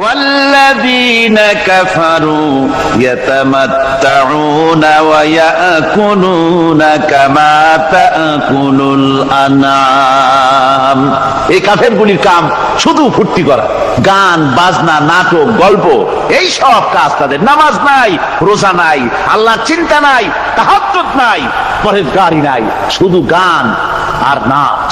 والذين كفروا يتمتعون ويأكلون كما تأكل الأنعام এই কাফের গুলির কাম শুধু ফুর্তি করা গান বাজনা নাটক গল্প এই সব কাজ তাদের নামাজ নাই রোজা নাই আল্লাহর চিন্তা নাই তাহাজ্জুদ নাই পরেজগারি নাই শুধু গান আর নাচ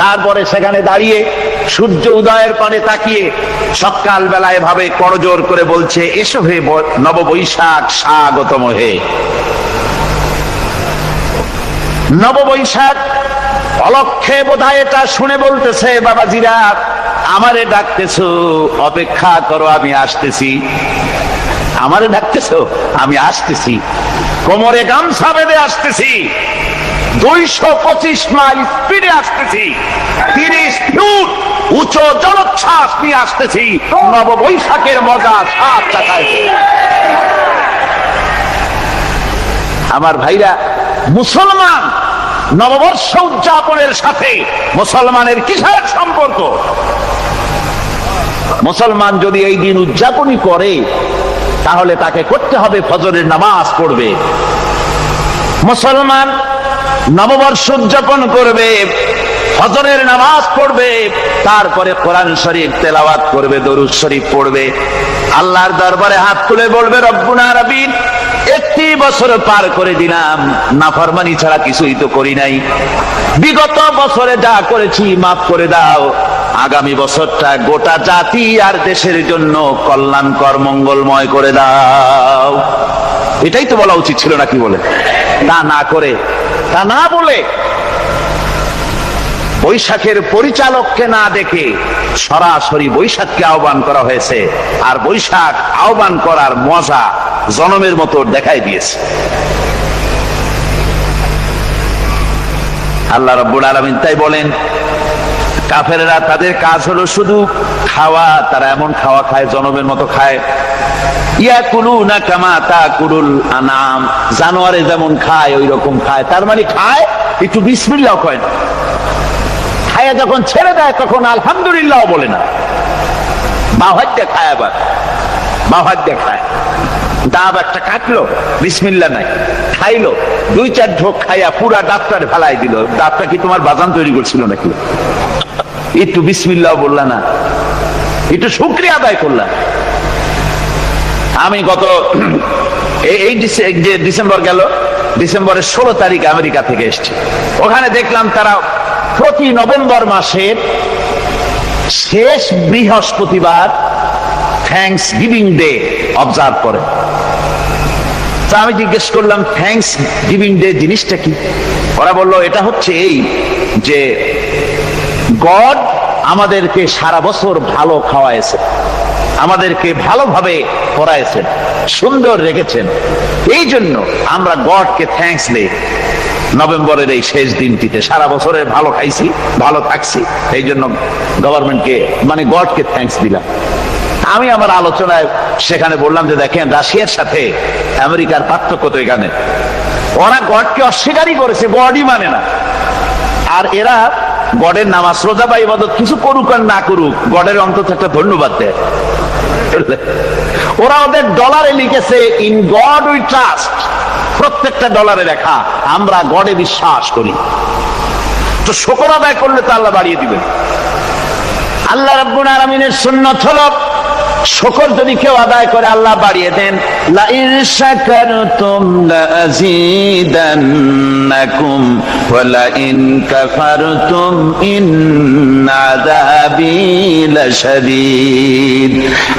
তারপরে সেখানে দাঁড়িয়ে সূর্য উদয়ের পানে তাকিয়ে সকাল বেলায় ভাবে করজোর করে বলছে, এসো হে নববৈশাখ, স্বাগতম হে। নববৈশাখ, অলক্ষে বোধহয় এটা শুনে বলতেছে, বাবাজিরা, আমারে ডাকতেছো, অপেক্ষা করো, আমি আসতেছি। আমারে ডাকতেছো? আমি আসতেছি। কোমরে গামছা বেঁধে আসতেছি। আমার ভাইরা, মুসলমান নববর্ষ উদযাপনের সাথে মুসলমানের কিসের সম্পর্ক? মুসলমান যদি এই দিন উদযাপনই করে, তাহলে তাকে করতে হবে ফজরের নামাজ পড়বে। মুসলমান নববর্ষ উদযাপন করবে ফজরের নামাজ পড়বে, তারপরে কোরআন শরীফ তেলাওয়াত করবে, দরুদ শরীফ পড়বে। আল্লাহর দরবারে হাত তুলে বলবে রব্বুনা রবিন একটি বছর পার করে দিলাম, নাফরমানি ছাড়া কিছুই তো করি নাই। বিগত বছরে যা করেছি, মাফ করে দাও। আগামী বছরটা গোটা জাতি আর দেশের জন্য কল্যাণকর, মঙ্গলময় করে দাও। এটাই তো বলা উচিত ছিল নাকি বলে? তা না করে, তা না বলে বৈশাখের পরিচালককে না দেখে সরাসরি বৈশাখকে আহ্বান করা হয়েছে। আর বৈশাখ আহ্বান করার মজা জনমের মতো দেখাই দিয়েছে। আল্লাহ রব্বুল আলমিন তাই বলেন কাফেরেরা তাদের কাজ হলো শুধু খাওয়া, তারা এমন খাওয়া খায়, জনমের মতো খায়। ইয়া কুলু না কামা তা কুরুল আনাম। জানোয়ারে যেমন খায় ওই রকম খায়। তার মানে খায়, একটু বিসমিল্লাহ কয় না। খায়া যখন ছেড়ে দেয়, তখন আলহামদুলিল্লাহ বলে না। বাহাদ্যা খায় আবার। বাহাদ্যা খায়। ডাব একটা কাটলো বিসমিল্লা নাই। খাইলো দুই চার ঢোক খাইয়া পুরা ডাক্তার ফেলাই দিল। ডাবটা কি তোমার বাজান তৈরি করছিল নাকি? একটু বিসমিল্লাহ বললা না। একটু শুক্রিয়া আদায় করলাম আমি গত এই- যে ডিসেম্বর গেল, ডিসেম্বরের ষোলো তারিখ আমেরিকা থেকে এসছে। ওখানে দেখলাম তারা প্রতি নভেম্বর মাসের শেষ বৃহস্পতিবার থ্যাংকস গিভিং ডে অবজার্ভ করে। তা আমি জিজ্ঞেস করলাম থ্যাঙ্কস গিভিং ডে জিনিসটা কি? ওরা বলল, এটা হচ্ছে এই যে গড আমাদেরকে সারা বছর ভালো খাওয়াইছে, আমাদেরকে ভালোভাবে পড়াইছেন সুন্দর রেখেছেন। এই জন্য আমরা গডকে থ্যাংকস দেই। নভেম্বরের এই শেষ দিনটিতে সারা বছরের ভালো খাইছি, ভালো থাকছি। এই জন্য গভর্নমেন্টকে মানে গডকে থ্যাংকস দিলাম। আমি আমার আলোচনায় সেখানে বললাম যে, দেখেন, রাশিয়ার সাথে আমেরিকার পার্থক্য তো এখানে। ওরা গডকে অস্বীকারই করেছে, গডই মানে না। আর এরা গডের নামাজ, রোজা বা ইবাদত কিছু করুক আর না করুক, গডের অন্তত একটা ধন্যবাদ দেয়। ওরা ওদের ডলারে লিখেছে ইন গড উই ট্রাস্ট প্রত্যেকটা ডলারে লেখা, আমরা গডে বিশ্বাস করি। তো শোকর আদায় করলে তো আল্লাহ বাড়িয়ে দিবেন। আল্লাহ রব্বুল আলমিনের সুন্নত হলো শকর যদি কেউ আদায় করে, আল্লাহ বাড়িয়ে দেন।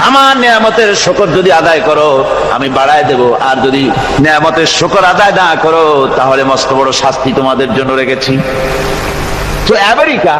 আমার নিয়ামতের শকর যদি আদায় করো, আমি বাড়ায় দেব। আর যদি নিয়ামতের শকর আদায় না করো, তাহলে মস্ত বড় শাস্তি তোমাদের জন্য রেখেছি। তো আমেরিকা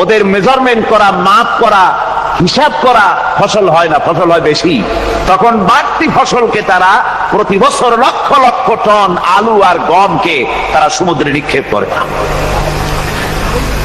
ওদের মেজারমেন্ট করা মাপ করা, হিসাব করা, ফসল হয় না, ফসল হয় বেশি। তখন বাড়তি ফসলকে তারা প্রতি বছর লক্ষ লক্ষ টন আলু আর গমকে তারা সমুদ্রে নিক্ষেপ করে।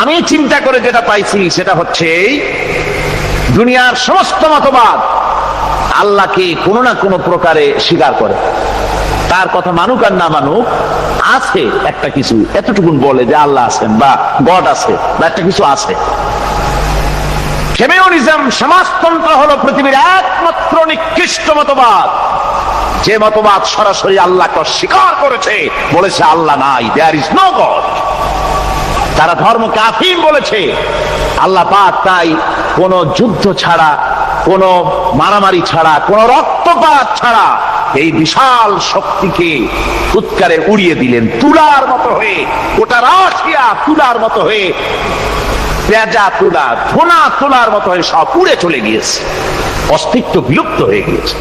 আমি চিন্তা করে যেটা পাইছি সেটা হচ্ছে দুনিয়ার সমস্ত মতবাদ আল্লাহকে কোনো না কোনো প্রকারে স্বীকার করে। তার কথা মানুক আর না মানুক, আছে একটা কিছু। এতটুকুন বলে যে আল্লাহ আছেন বা গড আছে বা একটা কিছু আছে। ফেমিউনিজম সমাজতন্ত্র হলো পৃথিবীর একমাত্র নিকৃষ্ট মতবাদ। যে মতবাদ সরাসরি আল্লাহকে স্বীকার করেছে, বলেছে আল্লাহ নাই দেয়ার ইজ নো গড তারা ধর্মকে আফিম বলেছে, আল্লাহ পাক তাই কোন যুদ্ধ ছাড়া, কোন মারামারি ছাড়া, কোন রক্তপাত ছাড়া এই বিশাল শক্তিকে উৎকারে উড়িয়ে দিলেন তুলার মতো হয়ে, গোটা রাশিয়া তুলার মতো হয়ে পেঁজা তুলা, ধোনা তুলার মতো হয়ে সব উড়ে চলে গিয়েছে, অস্তিত্ব বিলুপ্ত হয়ে গিয়েছে।